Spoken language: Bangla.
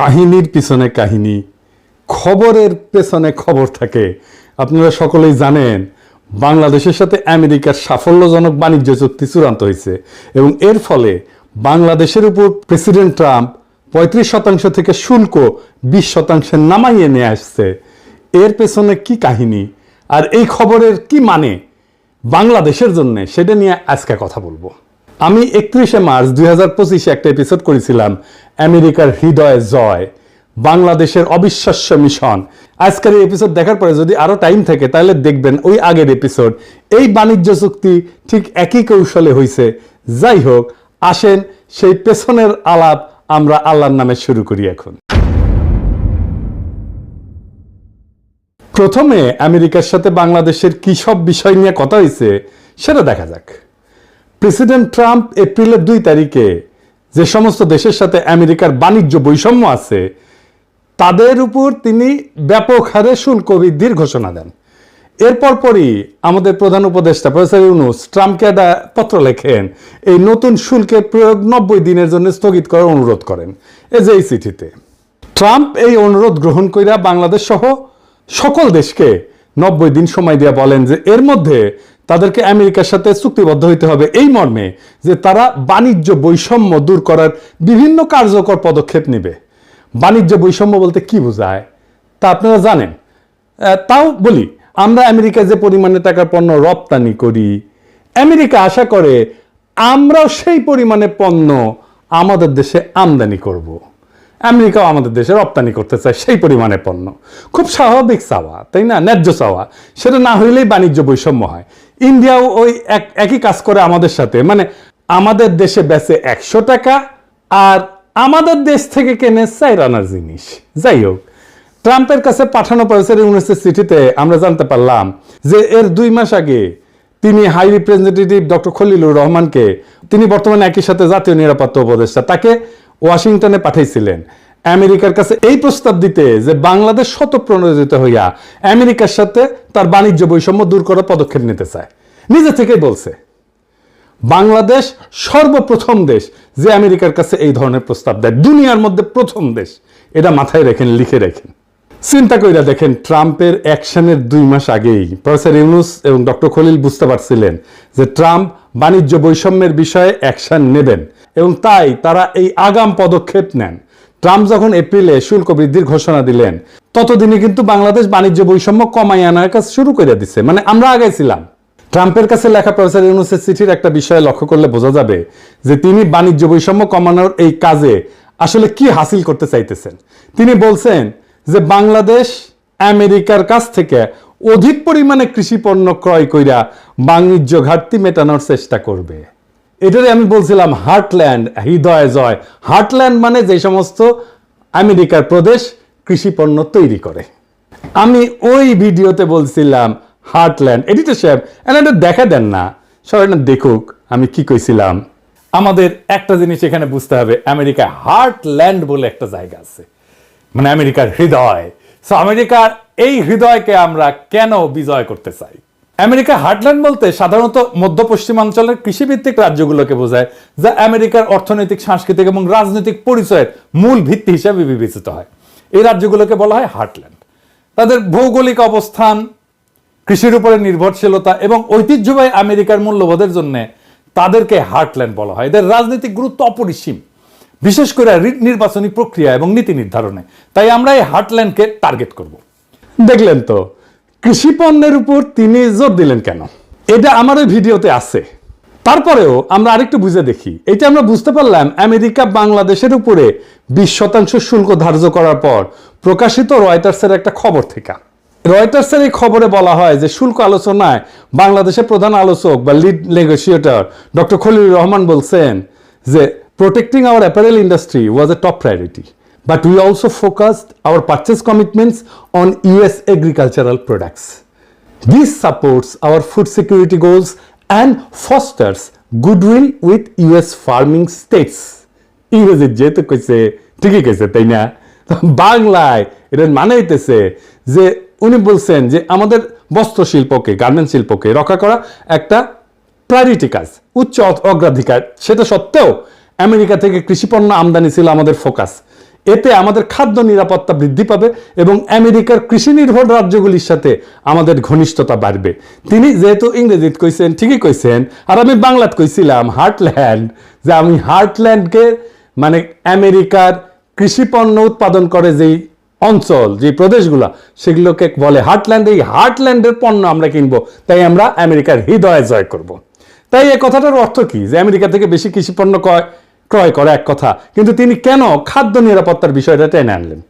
কাহিনীর পিছনে কাহিনী, খবরের পেছনে খবর থাকে। আপনারা সকলেই জানেন, বাংলাদেশের সাথে আমেরিকার সাফল্যজনক বাণিজ্য চুক্তি চূড়ান্ত হয়েছে এবং এর ফলে বাংলাদেশের উপর প্রেসিডেন্ট ট্রাম্প পঁয়ত্রিশ শতাংশ থেকে শুল্ক বিশ শতাংশে নামাইয়ে নিয়ে আসছে। এর পেছনে কি কাহিনী আর এই খবরের কি মানে? বাংলাদেশের জন্য সেটা নিয়ে আজকে কথা বলব। আমি একত্রিশে মার্চ দুই হাজার পঁচিশে একটা এপিসোড করেছিলাম, আমেরিকার হৃদয় জয়, বাংলাদেশের অবিশ্বাস্য মিশন। আজকের এই এপিসোড দেখার পরে যদি আরও টাইম থাকে, তাহলে দেখবেন ওই আগের এপিসোড এই বাণিজ্য চুক্তি ঠিক একই কৌশলে হয়েছে যাই হোক, আসেন সেই পেছনের আলাপ আমরা আল্লাহর নামে শুরু করি এখন। প্রথমে আমেরিকার সাথে বাংলাদেশের কি সব বিষয় নিয়ে কথা হয়েছে সেটা দেখা যাক। প্রেসিডেন্ট ট্রাম্প এপ্রিলের দুই তারিখে যে সমস্ত দেশের সাথে আমেরিকার বাণিজ্য বৈষম্য আছে, তাদের উপর তিনি ব্যাপক হারে শুল্ক বৃদ্ধির ঘোষণা দেন। এরপর পরই আমাদের প্রধান উপদেষ্টা প্রফেসর ইউনুস ট্রাম্পকে একটা পত্র লেখেন, এই নতুন শুল্কের প্রয়োগ নব্বই দিনের জন্য স্থগিত করার অনুরোধ করেন এ যে এই চিঠিতে। ট্রাম্প এই অনুরোধ গ্রহণ কইরা বাংলাদেশ সহ সকল দেশকে নব্বই দিন সময় দিয়ে বলেন যে এর মধ্যে তাদেরকে আমেরিকার সাথে চুক্তিবদ্ধ হইতে হবে। এই মর্মে যে তারা বাণিজ্য বৈষম্য দূর করার বিভিন্ন কার্যকর পদক্ষেপ নেবে। বাণিজ্য বৈষম্য বলতে কি বোঝায়? তা আপনারা জানেন। তাও বলি, আমরা আমেরিকায় যে পরিমাণে টাকার পণ্য রপ্তানি করি, আমেরিকা আশা করে আমরাও সেই পরিমাণে পণ্য আমাদের দেশে আমদানি করব। আমেরিকাও আমাদের দেশে রপ্তানি করতে চায় সেই পরিমাণে পণ্য। খুব স্বাভাবিক চাওয়া, তাই না? ন্যায্য চাওয়া। সেটা না হইলেই বাণিজ্য বৈষম্য হয়। ইন্ডিয়াও ওই এক একই কাজ করে আমাদের সাথে। মানে আমাদের দেশে বেচে একশো টাকা আর আমাদের দেশ থেকে কেনে চাই রানার জিনিস। যাই হোক, ট্রাম্পের কাছে পাঠানো প্রফেসর ইউনুসের আমরা জানতে পারলাম যে এর দুই মাস আগে তিনি হাই রিপ্রেজেন্টেটিভ ডক্টর খলিলুর রহমানকে, তিনি বর্তমানে একই সাথে জাতীয় নিরাপত্তা উপদেষ্টা, তাকে ওয়াশিংটনে পাঠাইছিলেন। আমেরিকার কাছে এই প্রস্তাব দিতে যে বাংলাদেশ শতপ্রণোদিত হইয়া আমেরিকার সাথে তার বাণিজ্য বৈষম্য দূর করার পদক্ষেপ নিতে চায়। নিজে থেকেই বলছে, বাংলাদেশ সর্বপ্রথম দেশ যে আমেরিকার কাছে এই ধরনের প্রস্তাব দেয়, দুনিয়ার মধ্যে প্রথম দেশ। এটা মাথায় রেখেন, লিখে রেখেন। চিন্তা কইরা দেখেন, ট্রাম্পের অ্যাকশনের দুই মাস আগেই প্রফেসর ইউনুস এবং ডক্টর খলিল বুঝতে পারছিলেন যে ট্রাম্প বাণিজ্য বৈষম্যের বিষয়ে অ্যাকশন নেবেন এবং তাই তারা এই আগাম পদক্ষেপ নেন। ট্রাম্প যখন এপ্রিলে শুল্ক বৃদ্ধির ঘোষণা দিলেন, ততদিনে কিন্তু বাংলাদেশ বাণিজ্য বৈষম্য কমাই আনার কাজ শুরু করে দিচ্ছে মানে আমরা আগে ছিলাম ট্রাম্পের কাছে লেখা প্রফেসর ইউনুসের চিঠির একটা বিষয় লক্ষ্য করলে বোঝা যাবে যে তিনি বাণিজ্য বৈষম্য কমানোর এই কাজে আসলে কি হাসিল করতে চাইতেছেন। তিনি বলছেন যে বাংলাদেশ আমেরিকার কাছ থেকে অধিক পরিমাণে কৃষি পণ্য ক্রয় কইরা বাণিজ্য ঘাটতি মেটানোর চেষ্টা করবে। এটারে আমি বলছিলাম হার্টল্যান্ড, হৃদয় জয়। হার্টল্যান্ড মানে যে সমস্ত আমেরিকার প্রদেশ কৃষি পণ্য তৈরি করে। আমি ওই ভিডিওতে বলছিলাম হার্টল্যান্ড এডিটর সাহেব এটা দেখা দেন না। সবাই না দেখুক আমি কি কইছিলাম। আমাদের একটা জিনিস এখানে বুঝতে হবে, আমেরিকা হার্টল্যান্ড বলে একটা জায়গা আছে। মানে আমেরিকার হৃদয়। সো আমেরিকার এই হৃদয়কে আমরা কেন বিজয় করতে চাই? আমেরিকা হার্টল্যান্ড বলতে সাধারণত মধ্য পশ্চিমাঞ্চলের কৃষিভিত্তিক রাজ্যগুলোকে বোঝায়, যা আমেরিকার অর্থনৈতিক, সাংস্কৃতিক এবং রাজনৈতিক পরিচয়ের মূল ভিত্তি হিসেবে বিবেচিত হয়। এই রাজ্যগুলোকে বলা হয় হার্টল্যান্ড তাদের ভৌগোলিক অবস্থান কৃষির উপরে নির্ভরশীলতা এবং ঐতিহ্যবাহী আমেরিকার মূল্যবোধের জন্য তাদেরকে হার্টল্যান্ড বলা হয়। এদের রাজনৈতিক গুরুত্ব অপরিসীম, বিশেষ করে নির্বাচনী প্রক্রিয়া এবং নীতি নির্ধারণে। তাই আমরা এই হার্টল্যান্ডকে টার্গেট করব। দেখলেন তো, কৃষি পণ্যের উপর তিনি জোর দিলেন কেন? এটা আমার ওই ভিডিওতে আছে। তারপরেও আমরা আরেকটু বুঝে দেখি। এটা আমরা বুঝতে পারলাম, আমেরিকা বাংলাদেশের উপরে বিশ শতাংশ শুল্ক ধার্য করার পর প্রকাশিত রয়টার্সের একটা খবর থেকে। রয়টার্সের এই খবরে বলা হয় যে শুল্ক আলোচনায় বাংলাদেশের প্রধান আলোচক বা lead negotiator doctor Khalilur Rahman বলছেন যে protecting our apparel industry was a top priority but we also focused our purchase commitments on US agricultural products This supports our food security goals and fosters goodwill with US farming states ইংরেজি যেহেতু কইছে, ঠিকই কইছে, তাই না? বাংলায় এটার মানে হইতেছে যে উনি বলছেন যে আমাদের বস্ত্র শিল্পকে গার্মেন্ট শিল্পকে রক্ষা করা একটা প্রায়োরিটি কাজ, উচ্চ অগ্রাধিকার। সেটা সত্ত্বেও আমেরিকা থেকে কৃষিপণ্য আমদানি ছিল আমাদের ফোকাস এতে আমাদের খাদ্য নিরাপত্তা বৃদ্ধি পাবে এবং আমেরিকার কৃষি নির্ভর রাজ্যগুলির সাথে আমাদের ঘনিষ্ঠতা বাড়বে। তিনি যেহেতু ইংরেজিত কইছেন, ঠিকই কইছেন, আর আমি বাংলাত কইছিলাম হার্টল্যান্ড যে আমি হার্টল্যান্ডকে মানে আমেরিকার কৃষি পণ্য উৎপাদন করে যেই অঞ্চল, যে প্রদেশগুলো, সেগুলোকে বলে হার্টল্যান্ড এই হার্টল্যান্ডের পণ্য আমরা কিনবো, তাই আমরা আমেরিকার হৃদয়ে জয় করব। তাই এই কথাটার অর্থ কি? যে আমেরিকা থেকে বেশি কৃষি পণ্য ক্রয় ক্রয় করা এক কথা। কিন্তু তিনি কেন খাদ্য নিরাপত্তার বিষয়টা টেনে আনলেন?